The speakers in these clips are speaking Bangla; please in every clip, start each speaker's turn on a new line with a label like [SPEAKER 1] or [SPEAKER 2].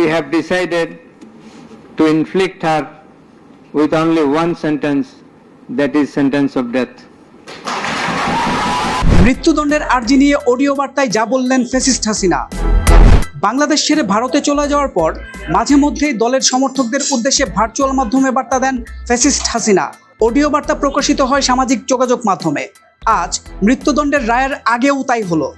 [SPEAKER 1] we have decided to inflict her with only one sentence, that is sentence of death.
[SPEAKER 2] মৃত্যুদণ্ডের আর্জি নিয়ে অডিও বার্তায় যা বললেন ফেসিস্ট হাসিনা। বাংলাদেশ ছেড়ে ভারতে চলে যাওয়ার পর মাঝে মধ্যেই দলের সমর্থকদের উদ্দেশ্যে ভার্চুয়াল মাধ্যমে বার্তা দেন ফেসিস্ট হাসিনা। অডিও বার্তা প্রকাশিত হয় সামাজিক যোগাযোগ মাধ্যমে। আজ মৃত্যুদণ্ডের রায়ের আগেও তাই হলো।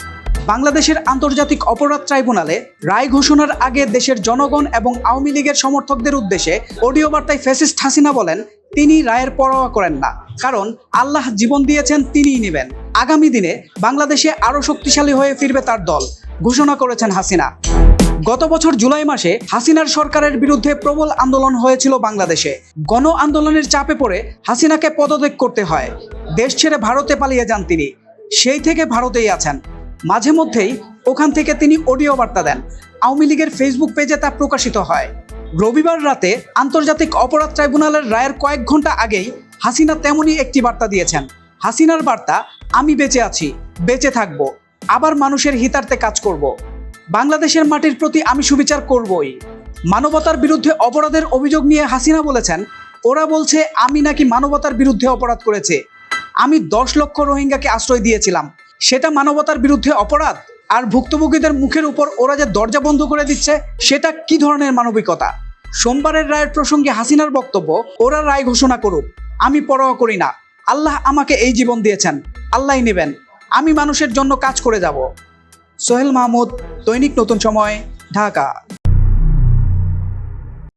[SPEAKER 2] বাংলাদেশের আন্তর্জাতিক অপরাধ ট্রাইব্যুনালে রায় ঘোষণার আগে দেশের জনগণ এবং আওয়ামী লীগের সমর্থকদের উদ্দেশ্যে অডিও বার্তায় ফেসিস্ট হাসিনা বলেন, তিনি রায়ের পরোয়া করেন না, কারণ আল্লাহ জীবন দিয়েছেন তিনিই নেবেন। আগামী দিনে বাংলাদেশে আরও শক্তিশালী হয়ে ফিরবে তার দল, ঘোষণা করেছেন হাসিনা। গত বছর জুলাই মাসে হাসিনার সরকারের বিরুদ্ধে প্রবল আন্দোলন হয়েছিল বাংলাদেশে। গণ আন্দোলনের চাপে পড়ে হাসিনাকে পদত্যাগ করতে হয়। দেশ ছেড়ে ভারতে পালিয়ে যান তিনি। সেই থেকে ভারতেই আছেন। মাঝে মধ্যেই ওখান থেকে তিনি অডিও বার্তা দেন। আওয়ামী লীগের ফেসবুক পেজে তা প্রকাশিত হয়। রবিবার রাতে আন্তর্জাতিক অপরাধ ট্রাইব্যুনালের রায়ের কয়েক ঘণ্টা আগেই হাসিনা তেমনই একটি বার্তা দিয়েছেন। হাসিনার বার্তা, আমি বেঁচে আছি, বেঁচে থাকব, আবার মানুষের হিতার্থে কাজ করব। বাংলাদেশের মাটির প্রতি আমি সুবিচার করবই। মানবতার বিরুদ্ধে অপরাধের অভিযোগ নিয়ে হাসিনা বলেছেন, ওরা বলছে, আমি নাকি মানবতার বিরুদ্ধে অপরাধ করেছে। আমি দশ লক্ষ রোহিঙ্গাকে আশ্রয় দিয়েছিলাম। সেটা মানবতার বিরুদ্ধে অপরাধ, আর ভুক্তভোগীদের মুখের উপর ওরা যে দরজা বন্ধ করে দিচ্ছে, সেটা কি ধরনের মানবিকতা? সোমবারের রায়ের প্রসঙ্গে হাসিনার বক্তব্য, ওরা রায় ঘোষণা করুক, আমি পরোয়া করি না। আল্লাহ আমাকে এই জীবন দিয়েছেন আল্লাহ নেবেন। আমি মানুষের জন্য কাজ করে যাব। সোহেল মাহমুদ, দৈনিক নতুন সময়, ঢাকা।